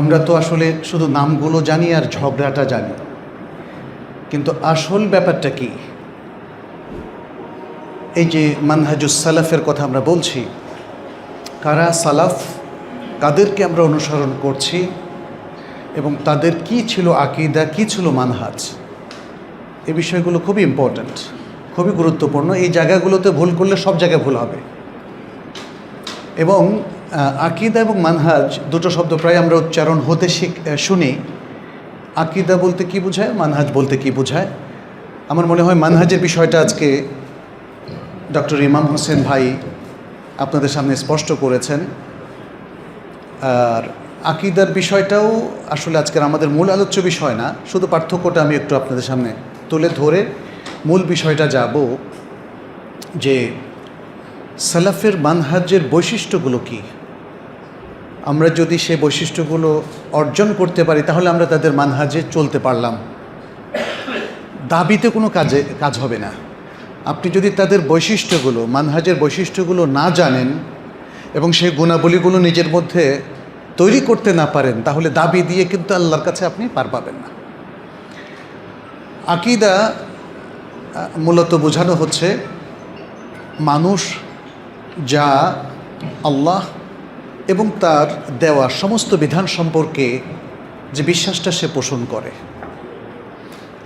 আমরা তো আসলে শুধু নামগুলো জানি আর ঝগড়াটা জানি। কিন্তু আসল ব্যাপারটা কি? এই যে মানহাজুস সালাফের কথা আমরা বলছি, কারা সালাফ, কাদেরকে আমরা অনুসরণ করছি এবং তাদের কি ছিল আকিদা, কি ছিল মানহাজ? এই বিষয়গুলো খুবই ইম্পর্ট্যান্ট খুবই গুরুত্বপূর্ণ। এই জায়গাগুলোতে ভুল করলে সব জায়গায় ভুল হবে। এবং আকিদা এবং মানহাজ দুটো শব্দ প্রায় আমরা উচ্চারণ হতে শিখ শুনি। আকিদা বলতে কি বোঝায়, মানহাজ বলতে কি বোঝায়? আমার মনে হয় মানহাজের বিষয়টা আজকে ডক্টর ইমাম হোসেন ভাই আপনাদের সামনে স্পষ্ট করেছেন। আর আকিদার বিষয়টাও আসলে আজকের আমাদের মূল আলোচ্য বিষয় না, শুধু পার্থক্যটা আমি একটু আপনাদের সামনে তুলে ধরে মূল বিষয়টা যাব যে সালাফের মানহাজের বৈশিষ্ট্যগুলো কি। আমরা যদি সে বৈশিষ্ট্যগুলো অর্জন করতে পারি, তাহলে আমরা তাদের মানহাজে চলতে পারলাম। দাবিতে কোনো কাজে, কাজ হবে না। আপনি যদি তাদের বৈশিষ্ট্যগুলো, মানহাজের বৈশিষ্ট্যগুলো না জানেন এবং সেই গুণাবলীগুলো নিজের মধ্যে তৈরি করতে না পারেন, তাহলে দাবি দিয়ে কিন্তু আল্লাহর কাছে আপনি পার পাবেন না। আকিদা মূলত বোঝানো হচ্ছে, মানুষ যা আল্লাহ এবং তার দেওয়া সমস্ত বিধান সম্পর্কে যে বিশ্বাসটা সে পোষণ করে।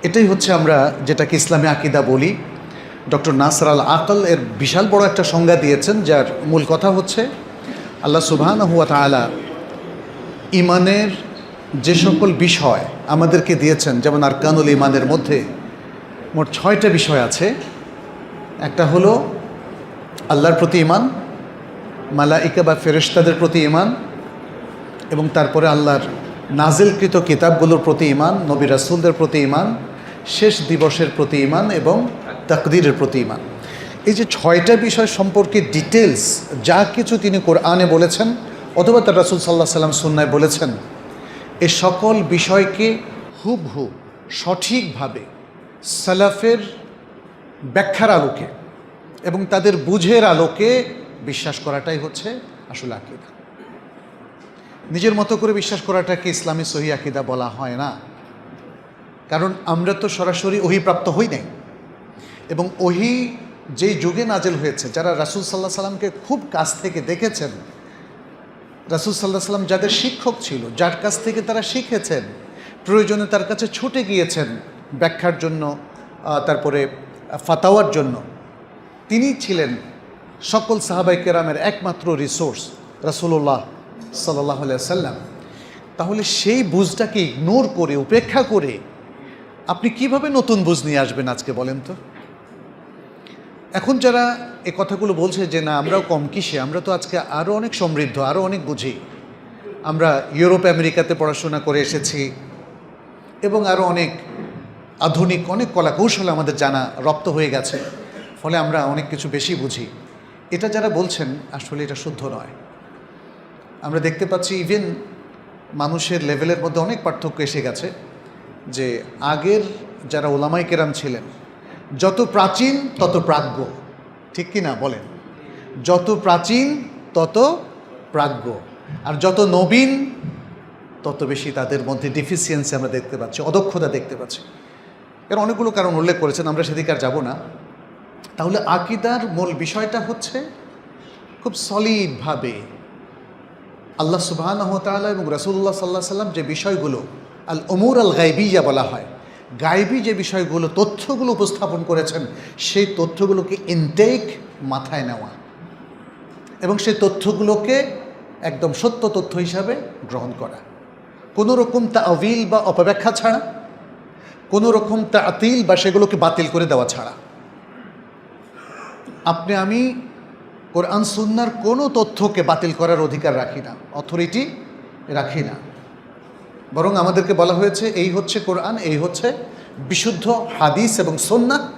এটাই হচ্ছে আমরা যেটাকে ইসলামে আকিদা বলি। ডক্টর নাসর আল আকল এর বিশাল বড় একটা সংজ্ঞা দিয়েছেন, যার মূল কথা হচ্ছে আল্লাহ সুবহান হুয়া তালা ইমানের যে সকল বিষয় আমাদেরকে দিয়েছেন, যেমন আরকানুল ইমানের মধ্যে মোট ছয়টা বিষয় আছে। একটা হলো আল্লাহর প্রতি ইমান মালাইকা বা ফেরেশতাদের প্রতি ইমান এবং তারপরে আল্লাহর নাজিলকৃত কিতাবগুলোর প্রতি ইমান নবী রাসুলদের প্রতি ইমান শেষ দিবসের প্রতি ইমান এবং তাকদিরের প্রতি ইমান এই যে ছয়টা বিষয় সম্পর্কে ডিটেলস যা কিছু তিনি কোরআনে বলেছেন অথবা তার রাসুল সাল্লাহ সাল্লাম সুন্নায় বলেছেন, এ সকল বিষয়কে হুবহু সঠিকভাবে সালাফের ব্যাখ্যার আলোকে এবং তাদের বুঝের আলোকে বিশ্বাস করাটাই হচ্ছে আসলে আকিদা। নিজের মতো করে বিশ্বাস করাটাকে ইসলামী সহি আকিদা বলা হয় না। কারণ আমরা তো সরাসরি ওহি প্রাপ্ত হই নাই। এবং ওহি যেই যুগে নাজেল হয়েছে, যারা রাসুল সাল্লাহ সাল্লামকে খুব কাছ থেকে দেখেছেন, রাসুল সাল্লাহ সাল্লাম যাদের শিক্ষক ছিল, যার কাছ থেকে তারা শিখেছেন, প্রয়োজনে তার কাছে ছুটে গিয়েছেন ব্যাখ্যার জন্য তারপরে ফাতাওয়ার জন্য, তিনি ছিলেন সকল সাহাবাই কেরামের একমাত্র রিসোর্স রাসুল্লাহ সাল্লাহ সাল্লাম তাহলে সেই বুঝটাকে ইগনোর করে, উপেক্ষা করে আপনি কীভাবে নতুন বুঝ নিয়ে আসবেন আজকে বলেন তো? এখন যারা এ কথাগুলো বলছে যে না, আমরাও কম কিসে, আমরা তো আজকে আরও অনেক সমৃদ্ধ আরও অনেক বুঝি। আমরা ইউরোপ, আমেরিকাতে পড়াশোনা করে এসেছি এবং আরও অনেক আধুনিক, অনেক কলাকৌশল আমাদের জানা রপ্ত হয়ে গেছে। ফলে আমরা অনেক কিছু বেশি বুঝি। এটা যারা বলছেন, আসলে এটা শুদ্ধ নয়। আমরা দেখতে পাচ্ছি ইভেন মানুষের লেভেলের মধ্যে অনেক পার্থক্য এসে গেছে, যে আগের যারা ওলামাই কেরাম ছিলেন, যত প্রাচীন তত প্রাজ্ঞ। ঠিক কি না? বলেন। যত প্রাচীন তত প্রাজ্ঞ। আর যত নবীন, তত বেশি তাদের মধ্যে ডিফিসিয়েন্সি আমরা দেখতে পাচ্ছি, অদক্ষতা দেখতে পাচ্ছি। এর অনেকগুলো কারণ উল্লেখ করেছেন, আমরা সেদিকে আর যাব না। তাহলে আকিদার মূল বিষয়টা হচ্ছে খুব সলিডভাবে আল্লাহ সুবাহ এবং রসুল্লাহ সাল্লাহ সাল্লাম যে বিষয়গুলো আল অমুর আল গাইবিয়া বলা হয় গাইবি যে বিষয়গুলো, তথ্যগুলো উপস্থাপন করেছেন, সেই তথ্যগুলোকে ইনটেক মাথায় নেওয়া এবং সেই তথ্যগুলোকে একদম সত্য তথ্য হিসাবে গ্রহণ করা। কোনো রকম তা অবিল বা অপব্যাখ্যা ছাড়া, কোনো রকম তা আতিল বা সেগুলোকে বাতিল করে দেওয়া ছাড়া। আপনি, আমি কোরআন, সুন্নার কোনো তথ্যকে বাতিল করার অধিকার রাখি না, অথরিটি রাখি না। বরং আমাদেরকে বলা হয়েছে, এই হচ্ছে কোরআন, এই হচ্ছে বিশুদ্ধ হাদিস এবং সন্না।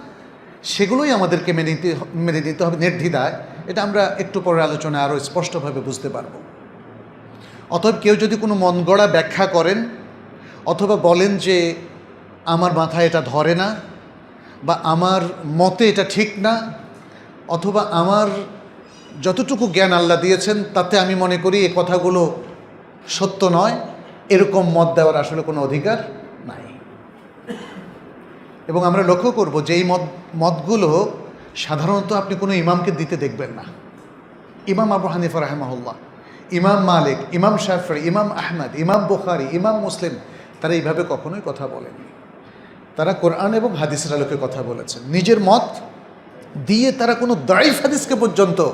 সেগুলোই আমাদেরকে মেনে নিতে মেনে নিতে হবে নির্দ্বিধায়। এটা আমরা একটু পরে আলোচনায় আরও স্পষ্টভাবে বুঝতে পারব। অতএব কেউ যদি কোনো মন গড়া ব্যাখ্যা করেন, অথবা বলেন যে আমার মাথায় এটা ধরে না, বা আমার মতে এটা ঠিক না অথবা আমার যতটুকু জ্ঞান আল্লাহ দিয়েছেন, তাতে আমি মনে করি এ কথাগুলো সত্য নয়। এরকম মত দেওয়ার আসলে কোনো অধিকার নাই। এবং আমরা লক্ষ্য করব যে এই মত, মতগুলো সাধারণত আপনি কোনো ইমামকে দিতে দেখবেন না। ইমাম আবু হানিফা রাহমাহুল্লাহ, ইমাম মালিক, ইমাম শাফরি ইমাম আহমদ, ইমাম বুখারি, ইমাম মুসলিম, তারা এইভাবে কখনোই কথা বলেনি তারা কোরআন এবং হাদিসের আলোকে কথা বলেছেন। নিজের মত দিয়ে তারা কোনো দাইফ হাদিসকে পর্যন্ত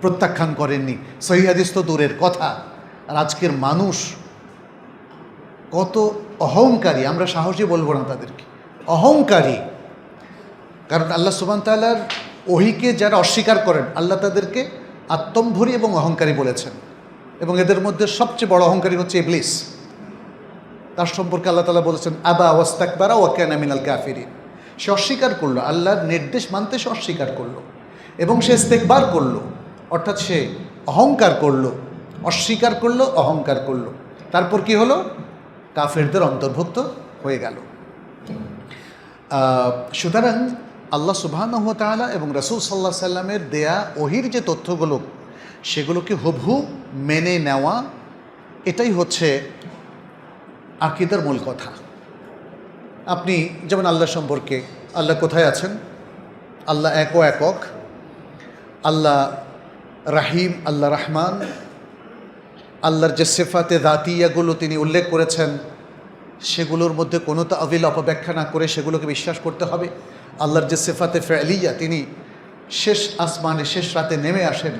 প্রত্যাখ্যান করেননি। সহি হাদিস তো দূরের কথা। আর আজকের মানুষ কত অহংকারী, আমরা সাহসী বলব না তাদেরকে। অহংকারী। কারণ আল্লাহ সুবান তাল্লার ওহিকে যারা অস্বীকার করেন, আল্লাহ তাদেরকে আত্মম্ভরী এবং অহংকারী বলেছেন। এবং এদের মধ্যে সবচেয়ে বড় অহংকারী হচ্ছে ইবলিস। তার সম্পর্কে আল্লাহ তালা বলেছেন, আবা ওয়াস্তাকবারা ওয়াকানা মিনাল কাফিরিন। সে অস্বীকার করল, আল্লাহর নির্দেশ মানতে সে অস্বীকার করল এবং সে ইস্তেকবার করল, অর্থাৎ সে অহংকার করল, অস্বীকার করল, অহংকার করল। তারপর কি হলো? কাফেরদের অন্তর্ভুক্ত হয়ে গেল। সুতরাং আল্লাহ সুবহানাহু ওয়া এবং রসুল সাল্লাহ সাল্লামের দেয়া ওহির যে তথ্যগুলো, সেগুলোকে হুবহু মেনে নেওয়া, এটাই হচ্ছে আকিদার মূল কথা। আপনি যেমন আল্লাহ সম্পর্কে, আল্লাহ কোথায় আছেন? আল্লাহ এক ও একক। আল্লাহ রাহিম, আল্লাহ রহমান। আল্লাহর যে সেফাতে দাতিয়াগুলো তিনি উল্লেখ করেছেন, সেগুলোর মধ্যে কোনো তো আবিল অপব্যাখ্যা না করে সেগুলোকে বিশ্বাস করতে হবে। আল্লাহর যে সেফাতে ফেলিয়া তিনি শেষ আসমানে, শেষ রাতে নেমে আসেন,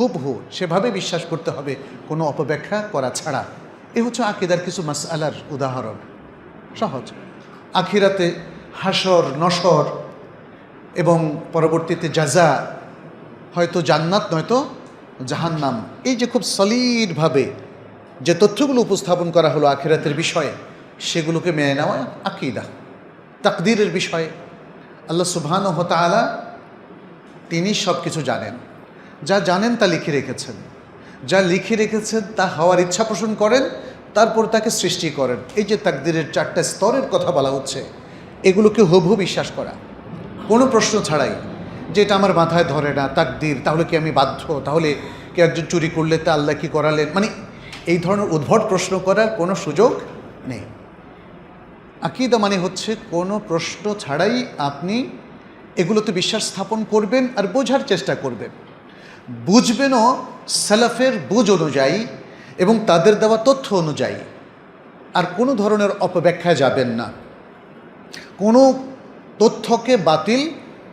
হুবহু সেভাবে বিশ্বাস করতে হবে, কোনো অপব্যাখ্যা করা ছাড়া। এ হচ্ছে আকিদার কিছু মাসআলার উদাহরণ। সহজ। আখিরাতে হাসর নসর এবং পরবর্তীতে জাজা, হয়তো জান্নাত, নয়তো জাহান্নাম। এই যে খুব সলিডভাবে যে তথ্যগুলো উপস্থাপন করা হলো আখিরাতের বিষয়ে, সেগুলোকে মেনে নেওয়া আকিদা, তাকদিরের বিষয়ে। আল্লাহ সুবহান ও তালা তিনি সব কিছু জানেন। যা জানেন তা লিখে রেখেছেন। যা লিখে রেখেছেন তা হওয়ার ইচ্ছা পোষণ করেন। তারপর তাকে সৃষ্টি করেন। এই যে তাকদিরের চারটা স্তরের কথা বলা হচ্ছে, এগুলোকে হুবহু বিশ্বাস করা। কোনো প্রশ্ন ছাড়াই, যে এটা আমার মাথায় ধরে না, তাকদির, তাহলে কি আমি বাধ্য? তাহলে কেউ একজন চুরি করলে তা আল্লাহ কি করালেন? মানে এই ধরনের উদ্ভট প্রশ্ন করার কোনো সুযোগ নেই। আকিদা মানে হচ্ছে কোনো প্রশ্ন ছাড়াই আপনি এগুলোতে বিশ্বাস স্থাপন করবেন আর বোঝার চেষ্টা করবেন। বুঝবেনও সালাফের বুঝ অনুযায়ী এবং তাদের দেওয়া তথ্য অনুযায়ী আর কোনো ধরনের অপব্যাখ্যায় যাবেন না। কোনো তথ্যকে বাতিল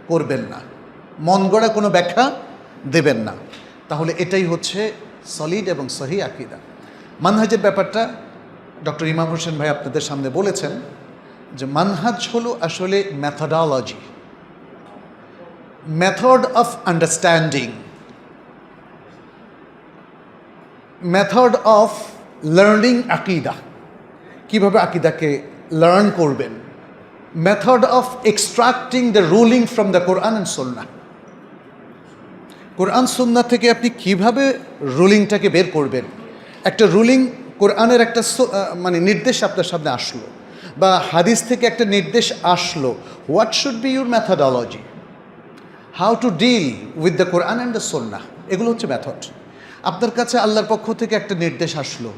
করবেন না। মন গড়া কোনো ব্যাখ্যা দেবেন না। তাহলে এটাই হচ্ছে সলিড এবং সহি আকিদা। মানহাজের ব্যাপারটা ডক্টর ইমাম হোসেন ভাই আপনাদের সামনে বলেছেন যে মানহাজ হলো আসলে methodology method of understanding method of learning আকিদা কীভাবে আকিদাকে লার্ন করবেন? Method of extracting the ruling from the Quran and Sunnah Quran Sunnah থেকে আপনি কীভাবে রুলিংটাকে বের করবেন? একটা রুলিং কোরআনের একটা মানে নির্দেশ আপনার সামনে আসলো বা হাদিস থেকে একটা নির্দেশ আসলো। What should be your methodology how to deal with the Quran and the Sunnah এগুলো হচ্ছে মেথড আপনার কাছে আল্লাহর পক্ষ থেকে একটা নির্দেশ আসলো।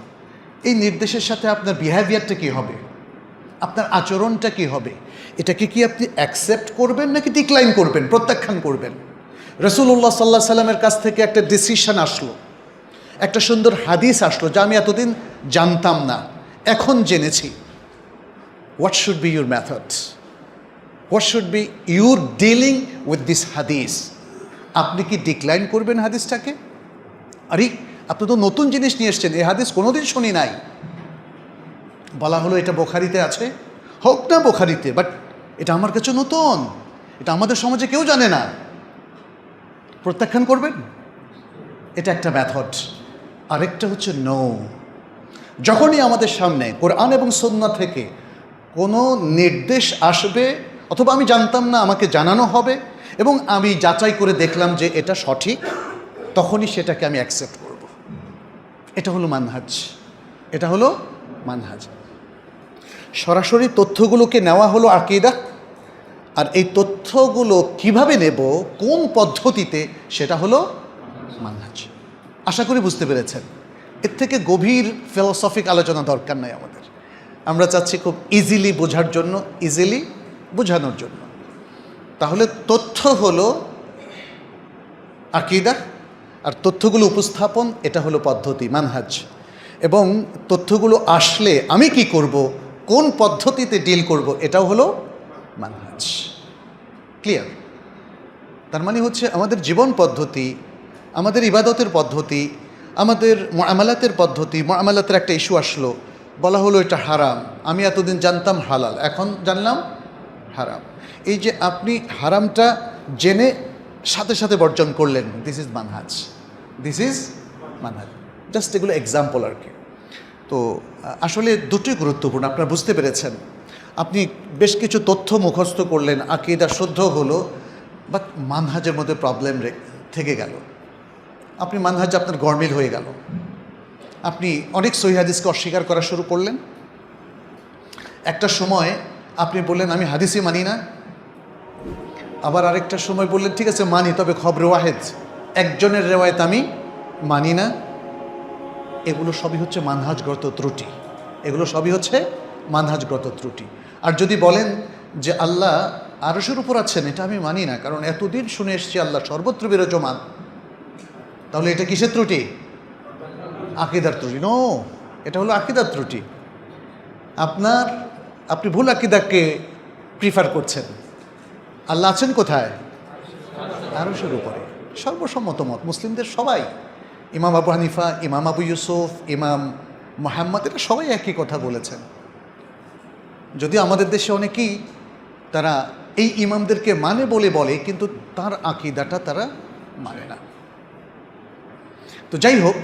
এই নির্দেশের সাথে আপনার বিহেভিয়ারটা কী হবে? আপনার আচরণটা কী হবে? এটাকে কি আপনি অ্যাকসেপ্ট করবেন নাকি ডিক্লাইন করবেন, প্রত্যাখ্যান করবেন? রসুল্লাহ সাল্লাহ সাল্লামের কাছ থেকে একটা ডিসিশন আসলো। একটা সুন্দর হাদিস আসলো যা আমি এতদিন জানতাম না, এখন জেনেছি। What should be your methods what should be your dealing with this hadith আপনি কি ডিক্লাইন করবেন হাদিসটাকে? আরে, আপনি তো নতুন জিনিস নিয়ে এসছেন এই হাদিস কোনোদিন শুনি নাই। বলা হলো এটা বোখারিতে আছে। হোক না বোখারিতে বাট এটা আমার কাছে নতুন। এটা আমাদের সমাজে কেউ জানে না। প্রত্যাখ্যান করবেন? এটা একটা মেথড আরেকটা হচ্ছে নো যখনই আমাদের সামনে কোরআন এবং সন্না থেকে কোনো নির্দেশ আসবে, অথবা আমি জানতাম না আমাকে জানানো হবে, এবং আমি যাচাই করে দেখলাম যে এটা সঠিক তখনই সেটাকে আমি অ্যাকসেপ্ট করব। এটা হলো মানহাজ। এটা হলো মানহাজ। সরাসরি তথ্যগুলোকে নেওয়া হলো আকিদা। আর এই তথ্যগুলো কীভাবে নেব, কোন পদ্ধতিতে, সেটা হলো মানহাজ। আশা করি বুঝতে পেরেছেন। এর থেকে গভীর ফিলোসফিক আলোচনা দরকার নাই আমাদের। আমরা চাচ্ছি খুব ইজিলি বোঝার জন্য ইজিলি বোঝানোর জন্য। তাহলে তথ্য হলো আকিদা। আর তথ্যগুলো উপস্থাপন, এটা হলো পদ্ধতি, মানহাজ। এবং তথ্যগুলো আসলে আমি কি করব, কোন পদ্ধতিতে ডিল করব, এটাও হলো মানহাজ। ক্লিয়ার তার মানে হচ্ছে আমাদের জীবন পদ্ধতি, আমাদের ইবাদতের পদ্ধতি, আমাদের আমালাতের পদ্ধতি আমালাতের একটা ইস্যু আসলো। বলা হলো এটা হারাম। আমি এতদিন জানতাম হালাল, এখন জানলাম হারাম। এই যে আপনি হারামটা জেনে সাথে সাথে বর্জন করলেন দিস ইজ মানহাজ দিস ইজ মানহাজ জাস্ট এগুলো এক্সাম্পল আর কি। তো, আসলে দুটোই গুরুত্বপূর্ণ, আপনারা বুঝতে পেরেছেন। আপনি বেশ কিছু তথ্য মুখস্থ করলেন, আকিদা শুদ্ধ হলো বাট মানহাজের মধ্যে প্রবলেম থেকে গেল। আপনি মানহাজ আপনার গরমিল হয়ে গেল। আপনি অনেক সহিহাদিসকে অস্বীকার করা শুরু করলেন। একটা সময় আপনি বললেন, আমি হাদিসই মানি না। আবার আরেকটা সময় বললেন, ঠিক আছে, মানি, তবে খবর ওয়াহেদ। একজনের রেওয়ায়ত আমি মানি না। এগুলো সবই হচ্ছে মানহাজগত ত্রুটি। এগুলো সবই হচ্ছে মানহাজগত ত্রুটি। আর যদি বলেন যে আল্লাহ আরশের উপর আছেন, এটা আমি মানি না, কারণ এতদিন শুনে এসছি আল্লাহ সর্বত্র বিরাজমান। তাহলে এটা কিসের ত্রুটি? আকিদার ত্রুটি। নো এটা হলো আকিদার ত্রুটি। আপনার, আপনি ভুল আকিদাকে প্রিফার করছেন। আল্লাহ আছেন কোথায়? আরশের উপরে। সর্বসম্মত মত। মুসলিমদের সবাই। ইমাম আবু হানিফা, ইমাম আবু ইউসুফ, ইমাম মোহাম্মদ এটা সবাই একই কথা বলেছেন। যদি আমাদের দেশে অনেকেই তারা এই ইমামদেরকে মানে বলে বলে, কিন্তু তার আকিদাটা তারা মানে না। তো যাই হোক,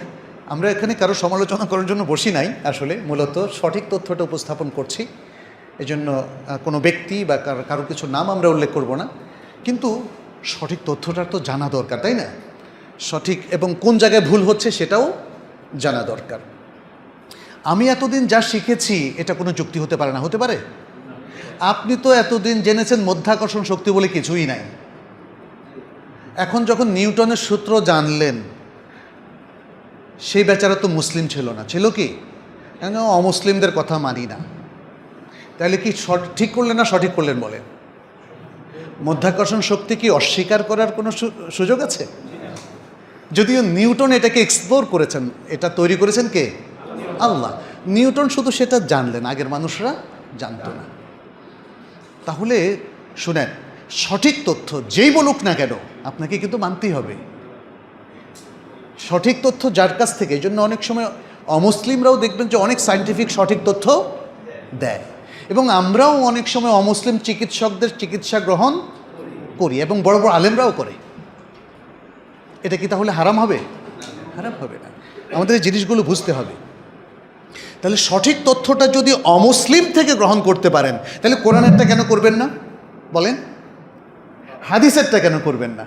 আমরা এখানে কারও সমালোচনা করার জন্য বসি নাই। আসলে মূলত সঠিক তথ্যটা উপস্থাপন করছি। এজন্য কোনো ব্যক্তি বা কার- কিছু নাম আমরা উল্লেখ করব না। কিন্তু সঠিক তথ্যটা তো জানা দরকার, তাই না? সঠিক এবং কোন জায়গায় ভুল হচ্ছে সেটাও জানা দরকার। আমি এতদিন যা শিখেছি, এটা কোনো যুক্তি হতে পারে না, হতে পারে? আপনি তো এতদিন জেনেছেন মধ্যাকর্ষণ শক্তি বলে কিছুই নাই। এখন যখন নিউটনের সূত্র জানলেন, সেই বেচারা তো মুসলিম ছিল না। ছিল কি? অমুসলিমদের কথা মানি না। তাহলে কি ঠিক করলেন না সঠিক করলেন বলেন? মধ্যাকর্ষণ শক্তি কি অস্বীকার করার কোনো সুযোগ আছে? যদিও নিউটন এটাকে এক্সপ্লোর করেছেন, এটা তৈরি করেছেন কে? আল্লাহ। নিউটন শুধু সেটা জানলেন, আগের মানুষরা জানতো না। তাহলে শুনেন, সঠিক তথ্য যেই বলুক না কেন, আপনাকে কিন্তু মানতেই হবে। সঠিক তথ্য যার কাছ থেকে, এই জন্য অনেক সময় অমুসলিমরাও দেখবেন যে অনেক সায়েন্টিফিক সঠিক তথ্য দেয়। এবং আমরাও অনেক সময় অমুসলিম চিকিৎসকদের চিকিৎসা গ্রহণ করি এবং বড় বড় আলেমরাও করে। এটা কি তাহলে হারাম হবে? হারাম হবে না। আমাদের এই জিনিসগুলো বুঝতে হবে। তাহলে সঠিক তথ্যটা যদি অমুসলিম থেকে গ্রহণ করতে পারেন, তাহলে কোরআনেরটা কেন করবেন না? বলেন। হাদিসেরটা কেন করবেন না?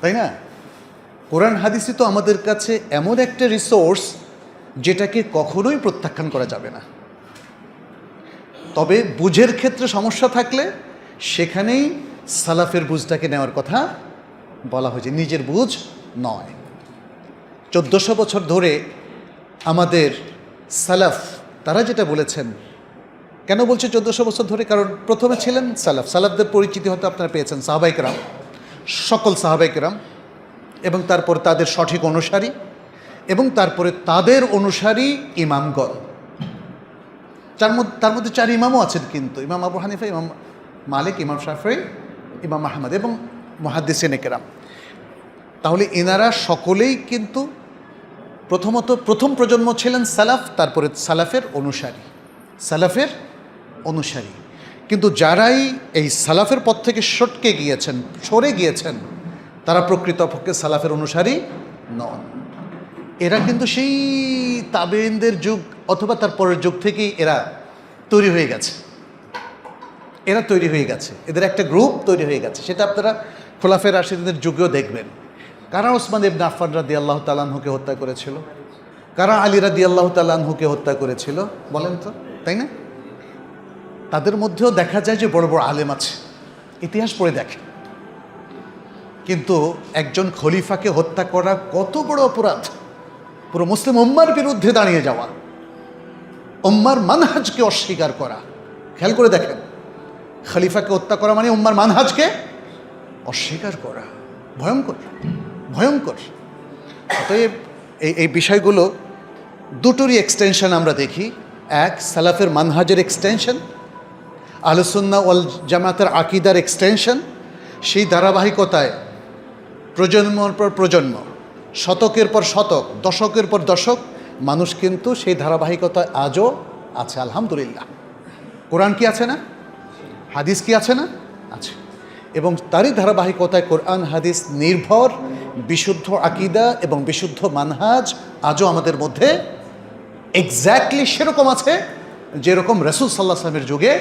তাই না? কোরআন হাদিসই তো আমাদের কাছে এমন একটা রিসোর্স যেটাকে কখনোই প্রত্যাখ্যান করা যাবে না। তবে বুঝের ক্ষেত্রে সমস্যা থাকলে সেখানেই সালাফের বুঝটাকে নেওয়ার কথা বলা হয়েছে। নিজের বুঝ নয়। চোদ্দোশো বছর ধরে আমাদের সালাফ, তারা যেটা বলেছেন, কেন বলছে চোদ্দোশো বছর ধরে? কারণ প্রথমে ছিলেন সালাফ। সালাফদের পরিচিতি হয়তো আপনারা পেয়েছেন সাহাবাইকরাম সকল সাহাবাইকরাম এবং তারপর তাদের সঠিক অনুসারী, এবং তারপরে তাদের অনুসারী ইমামগণ। যার মধ্যে, তার মধ্যে চার ইমামও আছেন কিন্তু। ইমাম আবু হানিফা, ইমাম মালিক, ইমাম শাফরি ইমাম আহমদ এবং মহাদ্দিসিন কেরাম। তাহলে এনারা সকলেই কিন্তু প্রথমত প্রথম প্রজন্ম ছিলেন সালাফ, তারপরে সালাফের অনুসারী। সালাফের অনুসারী। কিন্তু যারাই এই সালাফের পথ থেকে সটকে গিয়েছেন, সরে গিয়েছেন, তারা প্রকৃতপক্ষে সালাফের অনুসারী নন। এরা কিন্তু সেই তাবেইনদের যুগ অথবা তার পরের যুগ থেকেই এরা তৈরি হয়ে গেছে। এরা তৈরি হয়ে গেছে। এদের একটা গ্রুপ তৈরি হয়ে গেছে। সেটা আপনারা খোলাফের রাশিদের যুগেও দেখবেন। কারা ওসমান ইবনে আফফান রাদি আল্লাহ তালানহুকে হত্যা করেছিল? কারা আলী রাদি আল্লাহ তালানহুকে হত্যা করেছিল? বলেন তো, তাই না? তাদের মধ্যেও দেখা যায় যে বড় বড় আলেম আছে। ইতিহাস পড়ে দেখে কিন্তু একজন খলিফাকে হত্যা করা কত বড় অপরাধ! পুরো মুসলিম উম্মার বিরুদ্ধে দাঁড়িয়ে যাওয়া, উম্মার মানহাজকে অস্বীকার করা। খেয়াল করে দেখেন, খালিফাকে হত্যা করা মানে উম্মার মানহাজকে অস্বীকার করা। ভয়ঙ্কর ভয়ঙ্কর। অতএব এই এই বিষয়গুলো দুটোরই এক্সটেনশন আমরা দেখি। এক, সালাফের মানহাজের এক্সটেনশন আলোসুন্না ওয়াল জামাতের আকিদার এক্সটেনশন সেই ধারাবাহিকতায় প্রজন্মর পর প্রজন্ম শতকের পর শতক, দশকের পর দশক, মানুষ কিন্তু সেই ধারাবাহিকতায় আজও আছে, আলহামদুলিল্লাহ। কোরআন কি আছে না? হাদিস কি আছে না? আছে। এবং তারই ধারাবাহিকতায় কোরআন, হাদিস নির্ভর, বিশুদ্ধ আকিদা এবং বিশুদ্ধ মানহাজ আজও আমাদের মধ্যে এক্স্যাক্টলি সেরকম আছে যেরকম রসুল সাল্লাহ সাল্লামের যুগে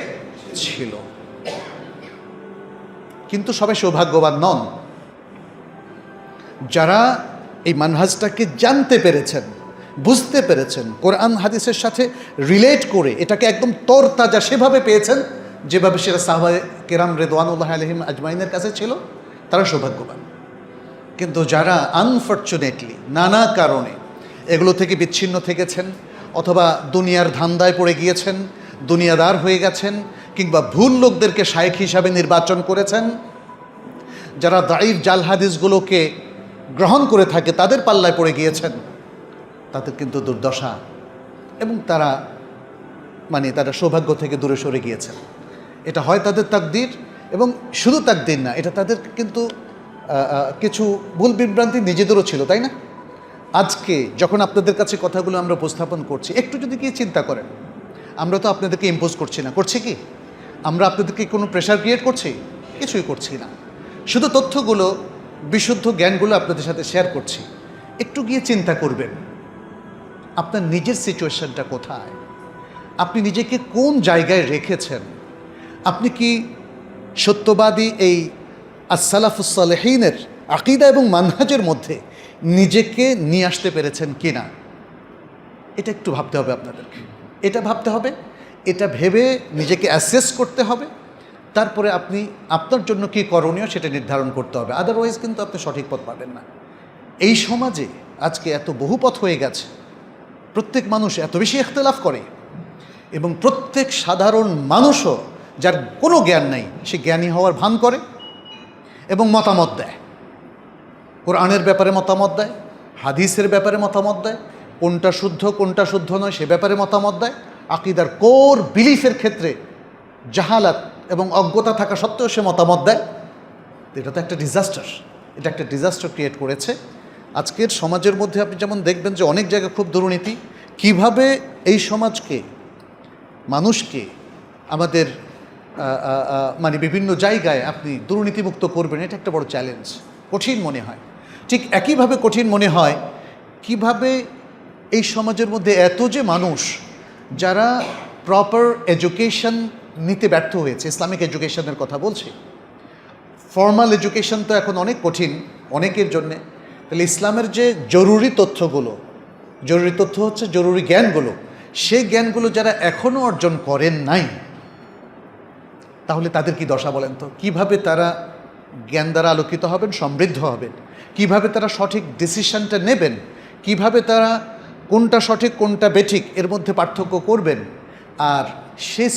ছিল। কিন্তু সবাই সৌভাগ্যবান নন। যারা এই মানহাজটাকে জানতে পেরেছেন, বুঝতে পেরেছেন। কোরআন হাদিসের সাথে রিলেট করে এটাকে একদম তরতাজা সেভাবে পেয়েছেন, যেভাবে সেটা সাহবা কেরাম রেদওয়ানুল্লাহ আলহিম আজমাইনের কাছে ছিল, তারা সৌভাগ্যবান। কিন্তু যারা আনফর্চুনেটলি নানা কারণে এগুলো থেকে বিচ্ছিন্ন থেকেছেন, অথবা দুনিয়ার ধান্দায় পড়ে গিয়েছেন, দুনিয়াদার হয়ে গেছেন, কিংবা ভুল লোকদেরকে শায়েখ হিসাবে নির্বাচন করেছেন, যারা দাইফ জাল হাদিসগুলোকে গ্রহণ করে থাকে, তাদের পাল্লায় পড়ে গিয়েছেন। তাদের কিন্তু দুর্দশা। এবং তারা মানে তারা সৌভাগ্য থেকে দূরে সরে গিয়েছেন। এটা হয় তাদের তাকদির এবং শুধু তাকদির না, এটা তাদের কিন্তু কিছু ভুল বিভ্রান্তি নিজেদেরও ছিল, তাই না? আজকে যখন আপনাদের কাছে কথাগুলো আমরা উপস্থাপন করছি, একটু যদি কি চিন্তা করেন, আমরা তো আপনাদেরকে ইম্পোজ করছি না। করছি কি? আমরা আপনাদেরকে কোনো প্রেশার ক্রিয়েট করছি? কিছুই করছি না। শুধু তথ্যগুলো বিশুদ্ধ জ্ঞানগুলো আপনাদের সাথে শেয়ার করছি। একটু গিয়ে চিন্তা করবেন, আপনার নিজের সিচুয়েশনটা কোথায়? আপনি নিজেকে কোন জায়গায় রেখেছেন? আপনি কি সত্যবাদী এই আসসালাফুসালেহিনের আকিদা এবং মানহাজের মধ্যে নিজেকে নিয়ে আসতে পেরেছেন কি না এটা একটু ভাবতে হবে আপনাদেরকে। এটা ভাবতে হবে, এটা ভেবে নিজেকে অ্যাসেস করতে হবে তারপরে আপনি আপনার জন্য কি করণীয় সেটা নির্ধারণ করতে হবে। আদারওয়াইজ কিন্তু আপনি সঠিক পথ পাবেন না। এই সমাজে আজকে এত বহু পথ হয়ে গেছে। প্রত্যেক মানুষ এত বেশি ইখতলাফ করে এবং প্রত্যেক সাধারণ মানুষও যার কোনো জ্ঞান নাই, সে জ্ঞানী হওয়ার ভান করে এবং মতামত দেয়। কোরআনের ব্যাপারে মতামত দেয়, হাদিসের ব্যাপারে মতামত দেয়, কোনটা শুদ্ধ কোনটা শুদ্ধ নয় সে ব্যাপারে মতামত দেয়। আকিদার কোর বিলিফের ক্ষেত্রে জাহালাত এবং অজ্ঞতা থাকা সত্ত্বেও সে মতামত দেয়। এটা তো একটা ডিজাস্টার এটা একটা ডিজাস্টার ক্রিয়েট করেছে। আজকের সমাজের মধ্যে আপনি যেমন দেখবেন যে অনেক জায়গায় খুব দুর্নীতি, কীভাবে এই সমাজকে, মানুষকে আমাদের মানে বিভিন্ন জায়গায় আপনি দুর্নীতিমুক্ত করবেন, এটা একটা বড় চ্যালেঞ্জ কঠিন মনে হয়। ঠিক একইভাবে কঠিন মনে হয় কীভাবে এই সমাজের মধ্যে এত যে মানুষ যারা প্রপার এডুকেশন নিতে ব্যর্থ হয়েছে, ইসলামিক এডুকেশনের কথা বলছি। ফর্মাল এডুকেশন তো এখন অনেক কঠিন, অনেকের জন্যে। তাহলে ইসলামের যে জরুরি তথ্যগুলো, জরুরি তথ্য হচ্ছে জরুরি জ্ঞানগুলো, সেই জ্ঞানগুলো যারা এখনও অর্জন করেন নাই, তাহলে তাদের কি দশা বলেন তো? কীভাবে তারা জ্ঞান দ্বারা আলোকিত হবেন, সমৃদ্ধ হবেন? কীভাবে তারা সঠিক ডিসিশনটা নেবেন? কীভাবে তারা কোনটা সঠিক, কোনটা বেঠিক, এর মধ্যে পার্থক্য করবেন? আর সে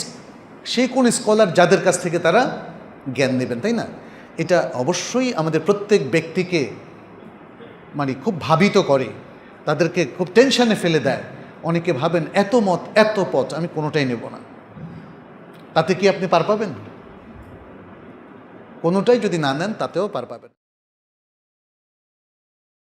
সেই কোন স্কলার যাদের কাছ থেকে তারা জ্ঞান নেবেন, তাই না? এটা অবশ্যই আমাদের প্রত্যেক ব্যক্তিকে মানে খুব ভাবিত করে, তাদেরকে খুব টেনশানে ফেলে দেয়। অনেকে ভাবেন, এত মত, এত পথ, আমি কোনোটাই নেব না। তাতে কি আপনি পার পাবেন? কোনোটাই যদি না নেন, তাতেও পার পাবেন।